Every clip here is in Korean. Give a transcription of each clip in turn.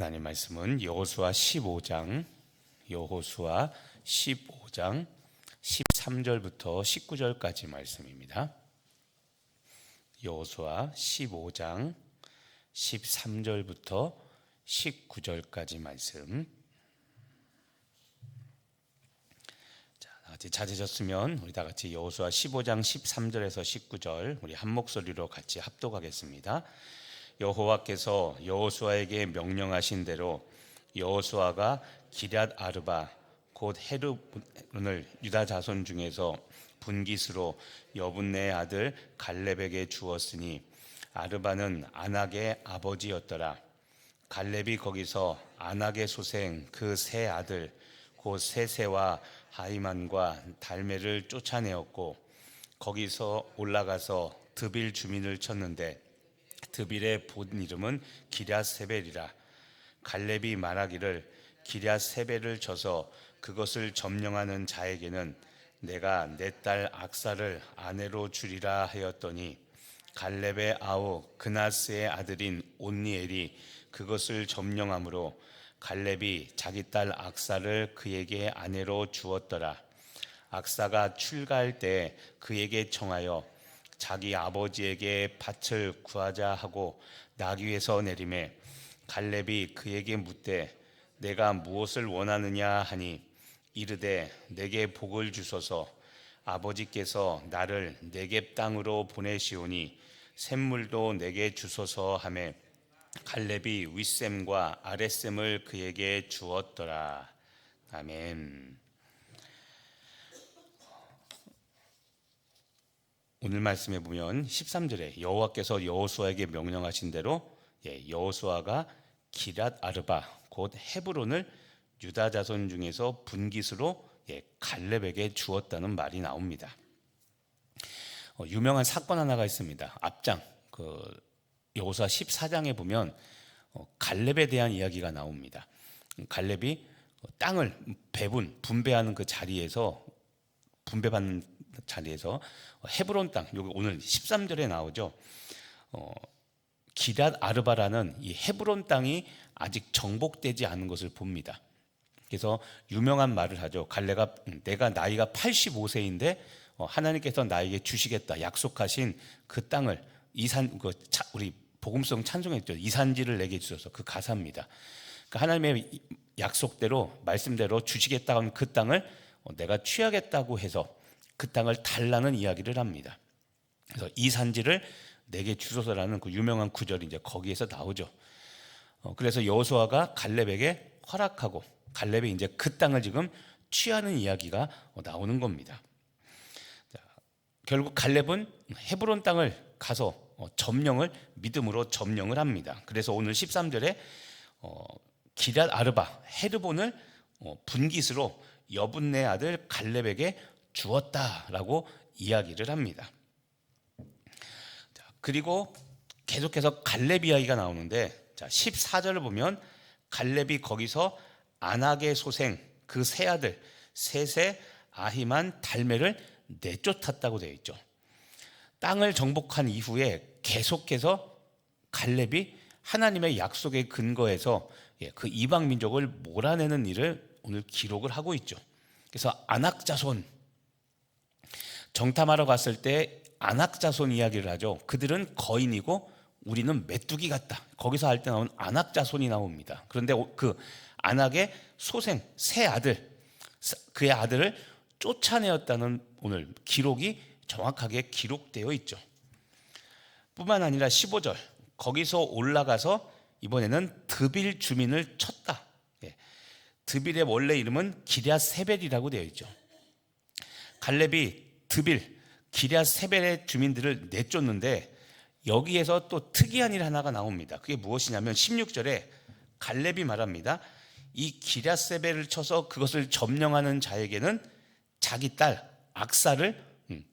하나님 말씀은 여호수아 15장 여호수아 15장 13절부터 19절까지 말씀입니다. 여호수아 15장 13절부터 19절까지 말씀. 자, 다 같이 찾으셨으면 우리 다 같이 여호수아 15장 13절에서 19절 우리 한 목소리로 같이 합독하겠습니다. 여호와께서 여호수아에게 명령하신 대로 여호수아가 기럇 아르바 곧 헤르본을 유다 자손 중에서 분깃으로 여분네의 아들 갈렙에게 주었으니 아르바는 안악의 아버지였더라. 갈렙이 거기서 안악의 소생 그 세 아들 곧 세세와 하이만과 달메를 쫓아내었고 거기서 올라가서 드빌 주민을 쳤는데 드빌의 본 이름은 기랴세벨이라. 갈렙이 말하기를 기랴세벨을 쳐서 그것을 점령하는 자에게는 내가 내 딸 악사를 아내로 주리라 하였더니 갈렙의 아우 그나스의 아들인 온니엘이 그것을 점령함으로 갈렙이 자기 딸 악사를 그에게 아내로 주었더라. 악사가 출가할 때 그에게 청하여 자기 아버지에게 밭을 구하자 하고 나귀에서 내림에 갈렙이 그에게 묻되 내가 무엇을 원하느냐 하니 이르되 내게 복을 주소서 아버지께서 나를 내게 땅으로 보내시오니 샘물도 내게 주소서 하매 갈렙이 윗샘과 아랫샘을 그에게 주었더라 아멘. 오늘 말씀에 보면 13절에 여호와께서 여호수아에게 명령하신 대로 예, 여호수아가 기랏 아르바 곧 헤브론을 유다 자손 중에서 분깃으로 예, 갈렙에게 주었다는 말이 나옵니다. 어, 유명한 사건 하나가 있습니다. 앞장 그 여호수아 14장에 보면 어, 갈렙에 대한 이야기가 나옵니다. 갈렙이 땅을 배분 분배하는 그 자리에서 분배받는 자리에서 헤브론 땅 여기 오늘 13절에 나오죠. 어, 기랏 아르바라는 이 헤브론 땅이 아직 정복되지 않은 것을 봅니다. 그래서 유명한 말을 하죠. 갈래가 음, 내가 나이가 85세인데 어, 하나님께서 나에게 주시겠다 약속하신 그 땅을 이산 그 차, 우리 복음성 찬송했죠. 이산지를 내게 주셔서 그 가사입니다. 그러니까 하나님의 약속대로 말씀대로 주시겠다 하는 그 땅을 어, 내가 취하겠다고 해서 그 땅을 달라는 이야기를 합니다. 그래서 이 산지를 내게 주소서라는 그 유명한 구절이 이제 거기에서 나오죠. 어, 그래서 여호수아가 갈렙에게 허락하고 갈렙이 이제 그 땅을 지금 취하는 이야기가 어, 나오는 겁니다. 자, 결국 갈렙은 헤브론 땅을 가서 어, 점령을 믿음으로 점령을 합니다. 그래서 오늘 13절에 어, 기랏 아르바 헤르본을 어, 분깃으로 여분네 아들 갈렙에게 주었다라고 이야기를 합니다. 자, 그리고 계속해서 갈렙 이야기가 나오는데 자, 14절을 보면 갈렙이 거기서 안악의 소생 그 세 아들 셋의 아히만 달메를 내쫓았다고 되어 있죠. 땅을 정복한 이후에 계속해서 갈렙이 하나님의 약속의 근거에서 예, 그 이방 민족을 몰아내는 일을 오늘 기록을 하고 있죠. 그래서 안악 자손 정탐하러 갔을 때 안악 자손 이야기를 하죠. 그들은 거인이고 우리는 메뚜기 같다. 거기서 할 때 나온 안악 자손이 나옵니다. 그런데 그 안악의 소생 세 아들 그의 아들을 쫓아내었다는 오늘 기록이 정확하게 기록되어 있죠. 뿐만 아니라 15절 거기서 올라가서 이번에는 드빌 주민을 쳤다. 예. 드빌의 원래 이름은 기랴 세벨이라고 되어 있죠. 갈렙이 드빌 기랴 세벨의 주민들을 내쫓는데 여기에서 또 특이한 일 하나가 나옵니다. 그게 무엇이냐면 16절에 갈렙이 말합니다. 이 기랴 세벨을 쳐서 그것을 점령하는 자에게는 자기 딸 악사를 음,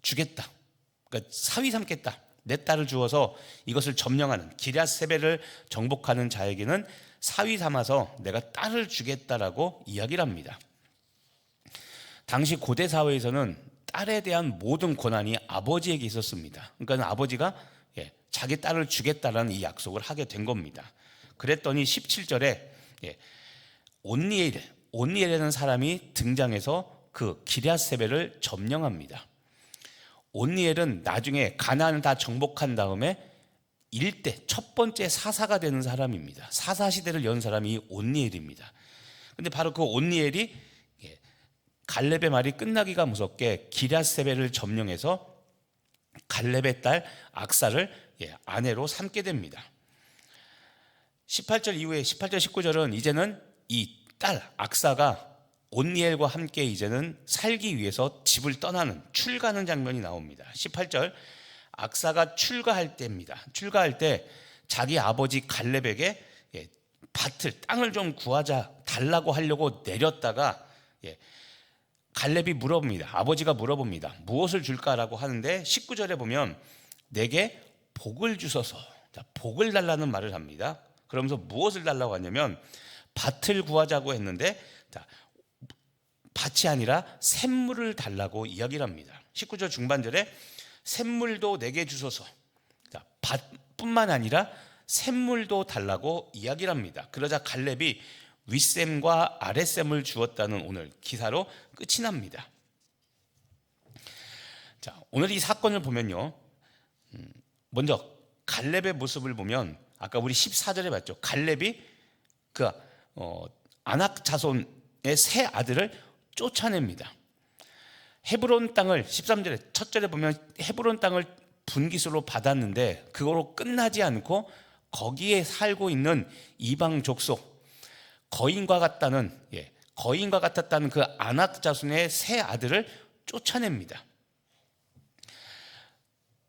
주겠다. 그러니까 사위 삼겠다. 내 딸을 주어서 이것을 점령하는 기랴 세벨을 정복하는 자에게는 사위 삼아서 내가 딸을 주겠다라고 이야기를 합니다. 당시 고대 사회에서는 딸에 대한 모든 권한이 아버지에게 있었습니다. 그러니까 아버지가 예, 자기 딸을 주겠다라는 이 약속을 하게 된 겁니다. 그랬더니 17절에 예, 온니엘 온니엘이라는 사람이 등장해서 그 기랴세벨을 점령합니다. 온니엘은 나중에 가나안을 다 정복한 다음에 일대 첫 번째 사사가 되는 사람입니다. 사사 시대를 연 사람이 온니엘입니다. 근데 바로 그 온니엘이 예, 갈렙의 말이 끝나기가 무섭게 기랴세벨을 점령해서 갈렙의 딸 악사를 예, 아내로 삼게 됩니다. 18절 이후에 18절 19절은 이제는 이 딸 악사가 온니엘과 함께 이제는 살기 위해서 집을 떠나는 출가하는 장면이 나옵니다. 18절 악사가 출가할 때입니다. 출가할 때 자기 아버지 갈렙에게 예, 밭을 땅을 좀 구하자 달라고 하려고 내렸다가 예, 갈렙이 물어봅니다. 아버지가 물어봅니다. 무엇을 줄까라고 하는데 19절에 보면 내게 복을 주소서. 자, 복을 달라는 말을 합니다. 그러면서 무엇을 달라고 하냐면 밭을 구하자고 했는데 자, 밭이 아니라 샘물을 달라고 이야기를 합니다. 19절 중반절에 샘물도 내게 주소서. 자, 밭뿐만 아니라 샘물도 달라고 이야기를 합니다. 그러자 갈렙이 윗샘과 아랫샘을 주었다는 오늘 기사로 끝이 납니다. 자, 오늘 이 사건을 보면요. 음, 먼저 갈렙의 모습을 보면 아까 우리 14절에 봤죠. 갈렙이 그 어, 아낙 자손의 세 아들을 쫓아냅니다. 헤브론 땅을 13절에 첫 절에 보면 헤브론 땅을 분기수로 받았는데 그거로 끝나지 않고 거기에 살고 있는 이방 족속 거인과 같다는 예, 거인과 같았다는 그 아낙 자손의 세 아들을 쫓아냅니다.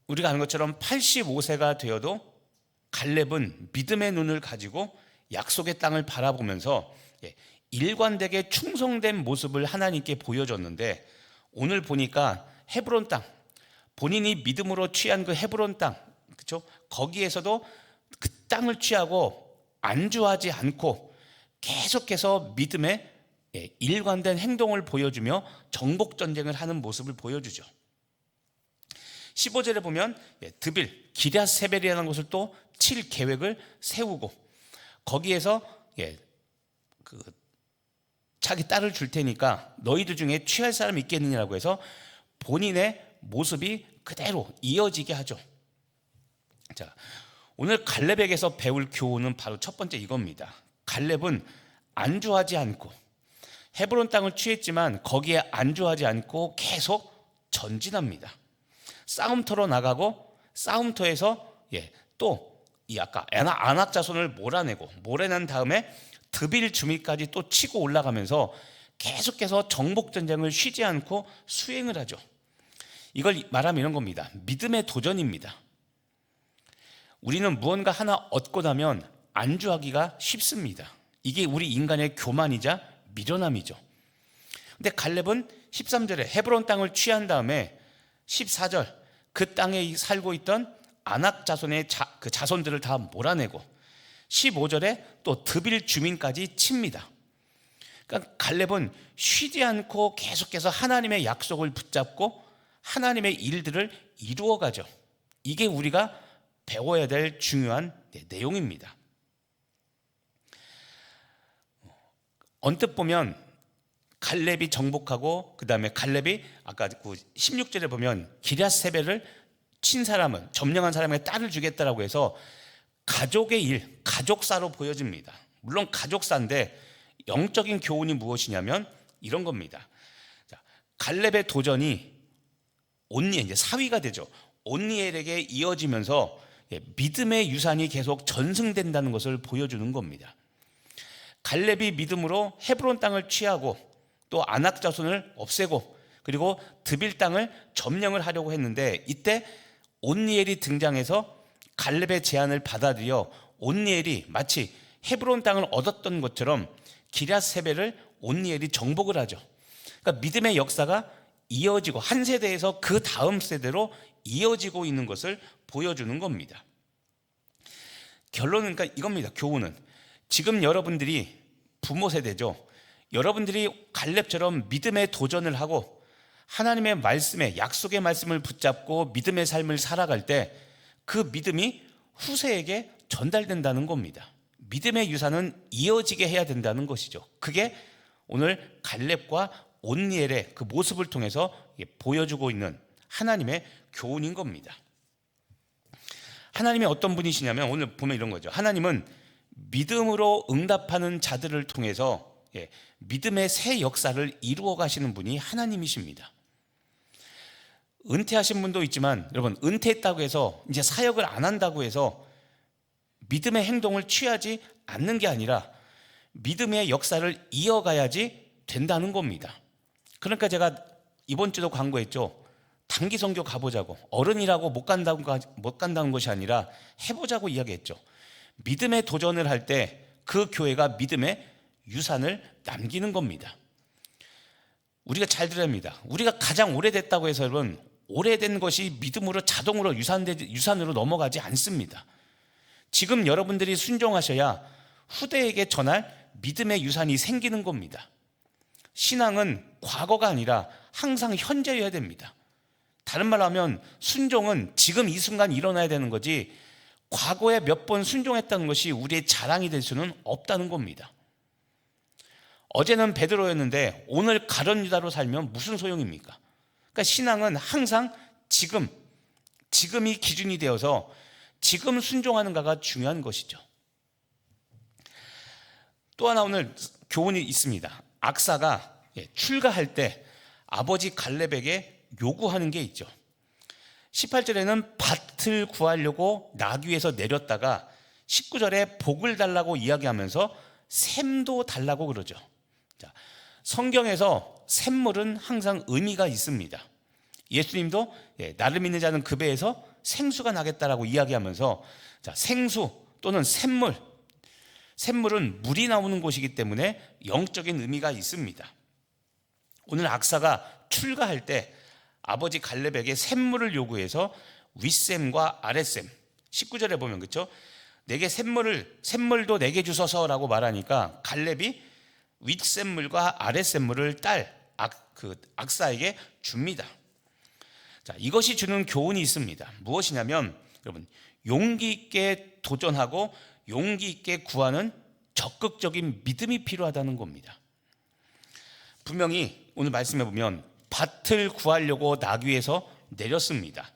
우리가 아는 것처럼 85세가 되어도 갈렙은 믿음의 눈을 가지고 약속의 땅을 바라보면서 예, 일관되게 충성된 모습을 하나님께 보여줬는데 오늘 보니까 헤브론 땅 본인이 믿음으로 취한 그 헤브론 땅 그렇죠? 거기에서도 그 땅을 취하고 안주하지 않고 계속해서 믿음의 예, 일관된 행동을 보여주며 정복 전쟁을 하는 모습을 보여주죠. 15절에 보면 예, 드빌 기랴세벨이라는 곳을 또 칠 계획을 세우고 거기에서 예, 그 자기 딸을 줄 테니까 너희들 중에 취할 사람 있겠느냐라고 해서 본인의 모습이 그대로 이어지게 하죠. 자, 오늘 갈렙에게서 배울 교훈은 바로 첫 번째 이겁니다. 갈렙은 안주하지 않고 헤브론 땅을 취했지만 거기에 안주하지 않고 계속 전진합니다. 싸움터로 나가고 싸움터에서 예, 또 이 아까 안악 자손을 몰아내고 몰아낸 다음에 드빌 주미까지 또 치고 올라가면서 계속해서 정복 전쟁을 쉬지 않고 수행을 하죠. 이걸 말하면 이런 겁니다. 믿음의 도전입니다. 우리는 무언가 하나 얻고 나면 안주하기가 쉽습니다. 이게 우리 인간의 교만이자 미련함이죠. 근데 갈렙은 13절에 헤브론 땅을 취한 다음에 14절 그 땅에 살고 있던 아낙 자손의 자, 그 자손들을 다 몰아내고 15절에 또 드빌 주민까지 칩니다. 그러니까 갈렙은 쉬지 않고 계속해서 하나님의 약속을 붙잡고 하나님의 일들을 이루어 가죠. 이게 우리가 배워야 될 중요한 내용입니다. 언뜻 보면 갈렙이 정복하고 그다음에 갈렙이 아까 그 16절에 보면 기랴세벨을 친 사람은 점령한 사람에게 딸을 주겠다라고 해서 가족의 일, 가족사로 보여집니다. 물론 가족사인데 영적인 교훈이 무엇이냐면 이런 겁니다. 자, 갈렙의 도전이 온니엘 이제 사위가 되죠. 온니엘에게 이어지면서 예, 믿음의 유산이 계속 전승된다는 것을 보여주는 겁니다. 갈렙이 믿음으로 헤브론 땅을 취하고 또 아낙 자손을 없애고 그리고 드빌 땅을 점령을 하려고 했는데 이때 온니엘이 등장해서 갈렙의 제안을 받아들여 온니엘이 마치 헤브론 땅을 얻었던 것처럼 기랴세벨을 온니엘이 정복을 하죠. 그러니까 믿음의 역사가 이어지고 한 세대에서 그 다음 세대로 이어지고 있는 것을 보여주는 겁니다. 결론은 그러니까 이겁니다. 교훈은 지금 여러분들이 부모 세대죠. 여러분들이 갈렙처럼 믿음의 도전을 하고 하나님의 말씀에 약속의 말씀을 붙잡고 믿음의 삶을 살아갈 때 그 믿음이 후세에게 전달된다는 겁니다. 믿음의 유산은 이어지게 해야 된다는 것이죠. 그게 오늘 갈렙과 온니엘의 그 모습을 통해서 보여주고 있는 하나님의 교훈인 겁니다. 하나님이 어떤 분이시냐면 오늘 보면 이런 거죠. 하나님은 믿음으로 응답하는 자들을 통해서 예, 믿음의 새 역사를 이루어 가시는 분이 하나님이십니다. 은퇴하신 분도 있지만 여러분 은퇴했다고 해서 이제 사역을 안 한다고 해서 믿음의 행동을 취하지 않는 게 아니라 믿음의 역사를 이어가야지 된다는 겁니다. 그러니까 제가 이번 주도 광고했죠. 단기 선교 가보자고 어른이라고 못 간다고 못 간다는 것이 아니라 해보자고 이야기했죠. 믿음의 도전을 할 때 그 교회가 믿음의 유산을 남기는 겁니다. 우리가 잘 들어야 합니다. 우리가 가장 오래됐다고 해서 여러분 오래된 것이 믿음으로 자동으로 유산되, 유산으로 넘어가지 않습니다. 지금 여러분들이 순종하셔야 후대에게 전할 믿음의 유산이 생기는 겁니다. 신앙은 과거가 아니라 항상 현재여야 됩니다. 다른 말로 하면 순종은 지금 이 순간 일어나야 되는 거지 과거에 몇 번 순종했다는 것이 우리의 자랑이 될 수는 없다는 겁니다. 어제는 베드로였는데 오늘 가련 유다로 살면 무슨 소용입니까? 그러니까 신앙은 항상 지금 지금이 기준이 되어서 지금 순종하는가가 중요한 것이죠. 또 하나 오늘 교훈이 있습니다. 악사가 예, 출가할 때 아버지 갈렙에게 요구하는 게 있죠. 18절에는 밭 을 구하려고 나귀에서 내렸다가 19절에 복을 달라고 이야기하면서 샘도 달라고 그러죠. 자, 성경에서 샘물은 항상 의미가 있습니다. 예수님도 예, 나를 믿는 자는 그 배에서 생수가 나겠다라고 이야기하면서 자, 생수 또는 샘물 샘물은 물이 나오는 곳이기 때문에 영적인 의미가 있습니다. 오늘 악사가 출가할 때 아버지 갈렙에게 샘물을 요구해서 윗샘과 아랫샘 19절에 보면 그렇죠? 내게 샘물을 샘물도 내게 주소서라고 말하니까 갈렙이 윗샘물과 아랫샘물을 딸 악, 그 악사에게 줍니다. 자, 이것이 주는 교훈이 있습니다. 무엇이냐면 여러분 용기 있게 도전하고 용기 있게 구하는 적극적인 믿음이 필요하다는 겁니다. 분명히 오늘 말씀해 보면 밭을 구하려고 나귀에서 내렸습니다.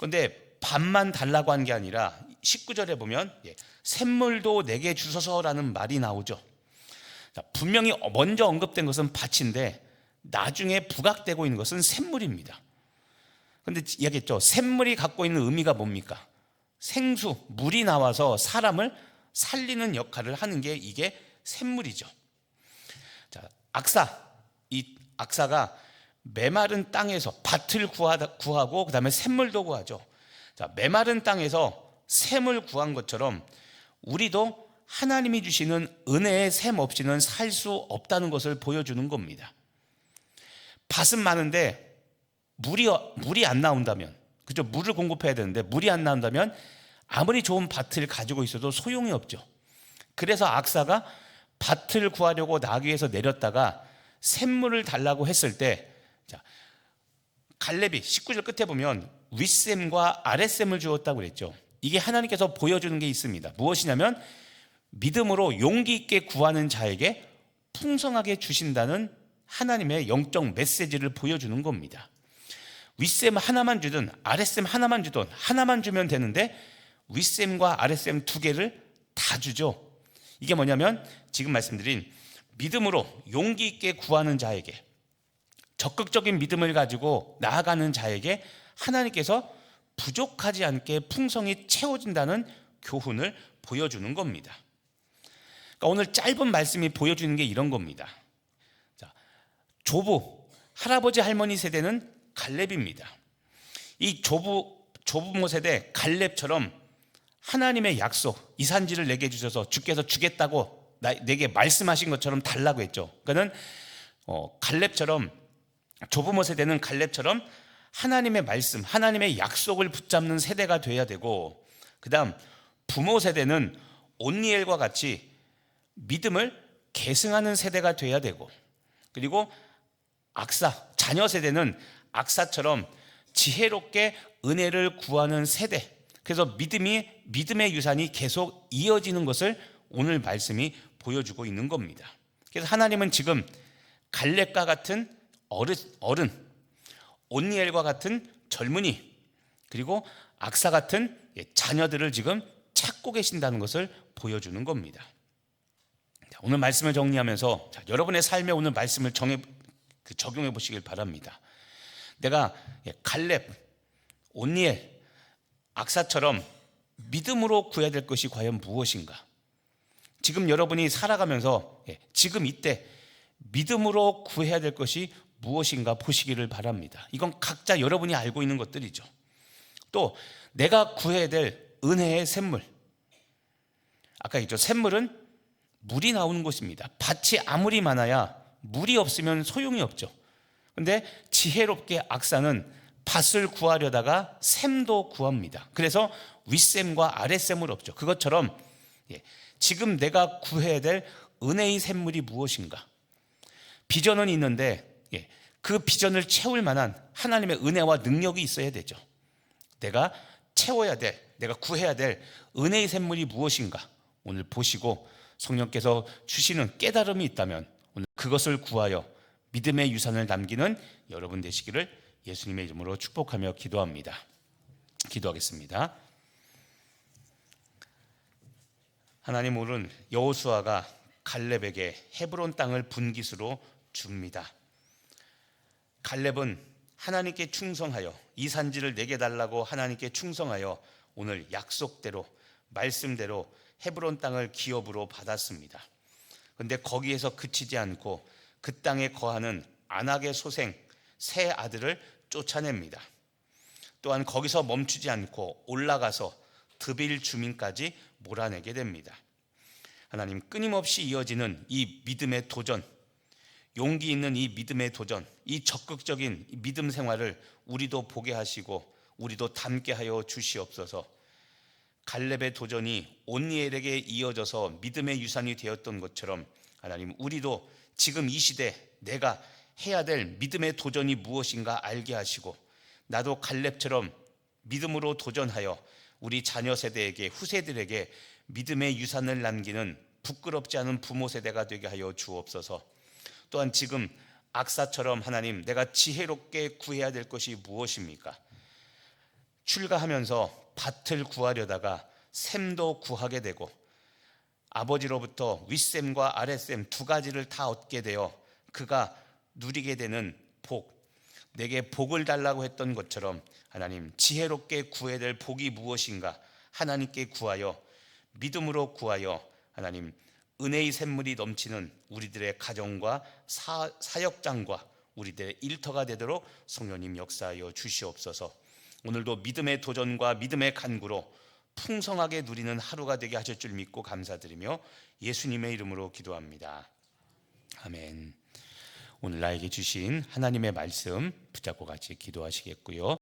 그런데 밭만 달라고 한 게 아니라 19절에 보면 예, 샘물도 내게 주소서라는 말이 나오죠. 분명히 먼저 언급된 것은 밭인데 나중에 부각되고 있는 것은 샘물입니다. 근데 이야기했죠. 샘물이 갖고 있는 의미가 뭡니까? 생수, 물이 나와서 사람을 살리는 역할을 하는 게 이게 샘물이죠. 자, 악사. 이 악사가 메마른 땅에서 밭을 구하고 그다음에 샘물도 구하죠. 자, 메마른 땅에서 샘을 구한 것처럼 우리도 하나님이 주시는 은혜의 샘 없이는 살 수 없다는 것을 보여주는 겁니다. 밭은 많은데 물이 물이 안 나온다면 그죠? 물을 공급해야 되는데 물이 안 나온다면 아무리 좋은 밭을 가지고 있어도 소용이 없죠. 그래서 악사가 밭을 구하려고 나귀에서 내렸다가 샘물을 달라고 했을 때 자, 갈렙이 19절 끝에 보면 윗샘과 아랫샘을 주었다고 그랬죠. 이게 하나님께서 보여주는 게 있습니다. 무엇이냐면 믿음으로 용기 있게 구하는 자에게 풍성하게 주신다는 하나님의 영적 메시지를 보여주는 겁니다. 윗샘 하나만 주든 아랫샘 하나만 주든 하나만 주면 되는데 윗샘과 아랫샘 두 개를 다 주죠. 이게 뭐냐면 지금 말씀드린 믿음으로 용기 있게 구하는 자에게 적극적인 믿음을 가지고 나아가는 자에게 하나님께서 부족하지 않게 풍성히 채워진다는 교훈을 보여주는 겁니다. 그러니까 오늘 짧은 말씀이 보여주는 게 이런 겁니다. 자, 조부, 할아버지 할머니 세대는 갈렙입니다. 이 조부 조부모 세대 갈렙처럼 하나님의 약속 이산지를 내게 주셔서 주께서 주겠다고 나, 내게 말씀하신 것처럼 달라고 했죠. 그는 어, 갈렙처럼 조부모 세대는 갈렙처럼 하나님의 말씀, 하나님의 약속을 붙잡는 세대가 돼야 되고, 그다음 부모 세대는 온니엘과 같이 믿음을 계승하는 세대가 돼야 되고, 그리고 악사 자녀 세대는 악사처럼 지혜롭게 은혜를 구하는 세대. 그래서 믿음이 믿음의 유산이 계속 이어지는 것을 오늘 말씀이 보여주고 있는 겁니다. 그래서 하나님은 지금 갈렙과 같은 어른, 어른 온니엘과 같은 젊은이 그리고 악사 같은 예, 자녀들을 지금 찾고 계신다는 것을 보여주는 겁니다. 자, 오늘 말씀을 정리하면서 자, 여러분의 삶에 오늘 말씀을 정해 그 적용해 보시길 바랍니다. 내가 예, 갈렙, 온니엘, 악사처럼 믿음으로 구해야 될 것이 과연 무엇인가? 지금 여러분이 살아가면서 예, 지금 이때 믿음으로 구해야 될 것이 무엇인가 보시기를 바랍니다. 이건 각자 여러분이 알고 있는 것들이죠. 또 내가 구해야 될 은혜의 샘물. 아까 했죠. 샘물은 물이 나오는 곳입니다. 밭이 아무리 많아야 물이 없으면 소용이 없죠. 근데 지혜롭게 악사는 밭을 구하려다가 샘도 구합니다. 그래서 윗샘과 아랫샘을 없죠. 그것처럼 예, 지금 내가 구해야 될 은혜의 샘물이 무엇인가? 비전은 있는데 예, 그 비전을 채울 만한 하나님의 은혜와 능력이 있어야 되죠. 내가 채워야 될, 내가 구해야 될 은혜의 샘물이 무엇인가? 오늘 보시고 성령께서 주시는 깨달음이 있다면 오늘 그것을 구하여 믿음의 유산을 남기는 여러분 되시기를 예수님의 이름으로 축복하며 기도합니다. 기도하겠습니다. 하나님 오늘 여호수아가 갈렙에게 헤브론 땅을 분깃으로 줍니다. 갈렙은 하나님께 충성하여 이 산지를 내게 달라고 하나님께 충성하여 오늘 약속대로 말씀대로 헤브론 땅을 기업으로 받았습니다. 근데 거기에서 그치지 않고 그 땅에 거하는 안악의 소생 세 아들을 쫓아냅니다. 또한 거기서 멈추지 않고 올라가서 드빌 주민까지 몰아내게 됩니다. 하나님 끊임없이 이어지는 이 믿음의 도전, 용기 있는 이 믿음의 도전, 이 적극적인 믿음 생활을 우리도 보게 하시고 우리도 담게 하여 주시옵소서. 갈렙의 도전이 온니엘에게 이어져서 믿음의 유산이 되었던 것처럼 하나님 우리도 지금 이 시대 내가 해야 될 믿음의 도전이 무엇인가 알게 하시고 나도 갈렙처럼 믿음으로 도전하여 우리 자녀 세대에게 후세들에게 믿음의 유산을 남기는 부끄럽지 않은 부모 세대가 되게 하여 주옵소서. 또한 지금 악사처럼 하나님 내가 지혜롭게 구해야 될 것이 무엇입니까? 출가하면서 밭을 구하려다가 샘도 구하게 되고 아버지로부터 윗샘과 아랫샘 두 가지를 다 얻게 되어 그가 누리게 되는 복 내게 복을 달라고 했던 것처럼 하나님 지혜롭게 구해야 될 복이 무엇인가 하나님께 구하여 믿음으로 구하여 하나님 은혜의 샘물이 넘치는 우리들의 가정과 사, 사역장과 우리들의 일터가 되도록 성령님 역사하여 주시옵소서. 오늘도 믿음의 도전과 믿음의 간구로 풍성하게 누리는 하루가 되게 하실 줄 믿고 감사드리며 예수님의 이름으로 기도합니다. 아멘. 오늘 나에게 주신 하나님의 말씀 붙잡고 같이 기도하시겠고요.